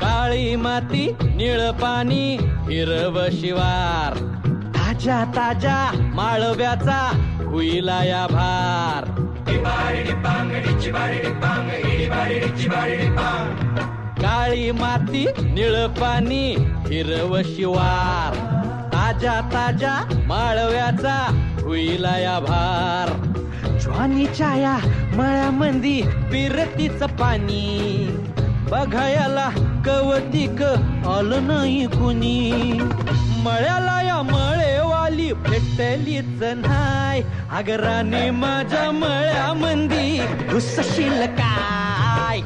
काळी माती निळ पाणी हिरव शिवार. ताजा ताजा माळव्याचा हुईला या भार. काळी माती निळ पाणी हिरव शिवार. ताजा ताजा माळव्याचा हुईला या भार. ज्वानीच्या छाया मळ्यामंदी पिरतीच पाणी. बघायला कवतिक आलं नाही कुणी. मळ्याला या मळेवाली भेटलीच नाही. अगराने माझ्या मळ्यामंदी घुसशील काय?